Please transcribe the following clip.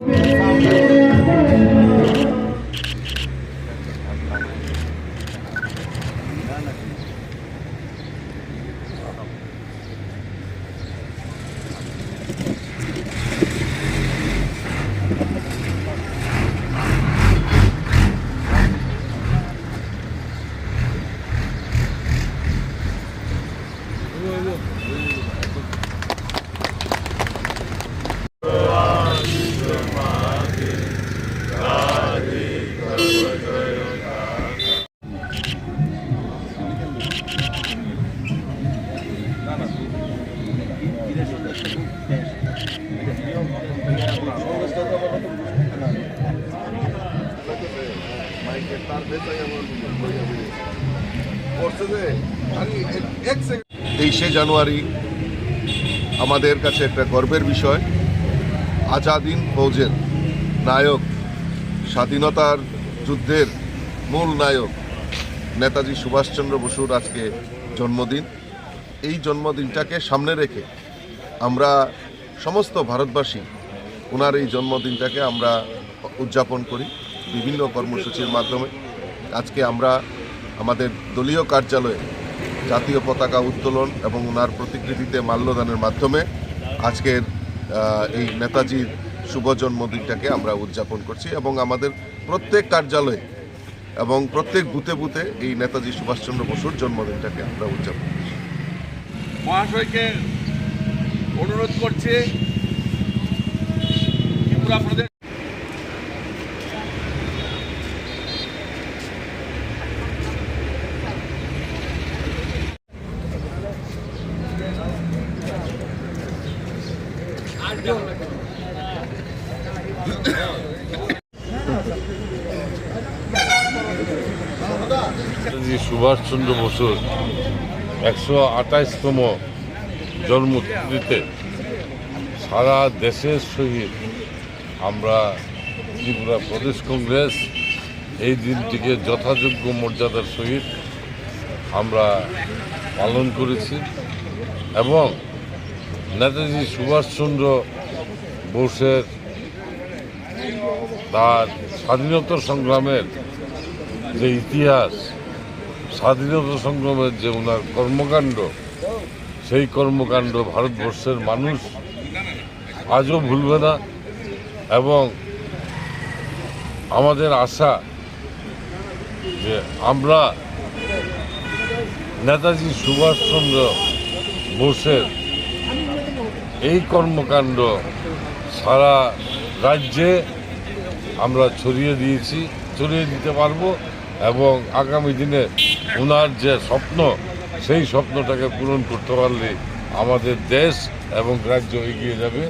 Whoa, whoa. তেইশে জানুয়ারি আমাদের কাছে একটা গর্বের বিষয়। আজাদিন ফৌজের নায়ক, স্বাধীনতার যুদ্ধের মূল নায়ক নেতাজি সুভাষচন্দ্র বসুর আজকে জন্মদিন। এই জন্মদিনটাকে সামনে রেখে আমরা সমস্ত ভারতবাসী ওনার এই জন্মদিনটাকে আমরা উদযাপন করি। বিভিন্ন কর্মসূচির মাধ্যমে আজকে আমরা আমাদের দলীয় কার্যালয়ে জাতীয় পতাকা উত্তোলন এবং ওনার প্রতিকৃতিতে মাল্যদানের মাধ্যমে আজকের এই নেতাজির শুভ জন্মদিনটাকে আমরা উদযাপন করছি এবং আমাদের প্রত্যেক কার্যালয়ে এবং প্রত্যেক বুথে বুথে এই নেতাজি সুভাষচন্দ্র বসুর জন্মদিনটাকে আমরা উদযাপন করছি। মহাশয়কে অনুরোধ করছে ত্রিপুরা প্রদেশ সুভাষচন্দ্র বসুর একশো আঠাইশতম জন্মতিথিতে সারা দেশের সহিত আমরা ত্রিপুরা প্রদেশ কংগ্রেস এই দিনটিকে যথাযোগ্য মর্যাদার সহিত আমরা পালন করেছি এবং নেতাজি সুভাষচন্দ্র বোসের তার স্বাধীনতা সংগ্রামের যে ইতিহাস, স্বাধীনতা সংগ্রামের যে ওনার কর্মকাণ্ড, সেই কর্মকাণ্ড ভারতবর্ষের মানুষ আজও ভুলবে না এবং আমাদের আশা যে আমরা নেতাজি সুভাষচন্দ্র বোসের এই কর্মকাণ্ড সারা রাজ্যে আমরা ছড়িয়ে দিয়েছি, ছড়িয়ে দিতে পারব এবং আগামী দিনে ওনার যে স্বপ্ন, সেই স্বপ্নটাকে পূরণ করতে পারলে আমাদের দেশ এবং রাজ্য এগিয়ে যাবে।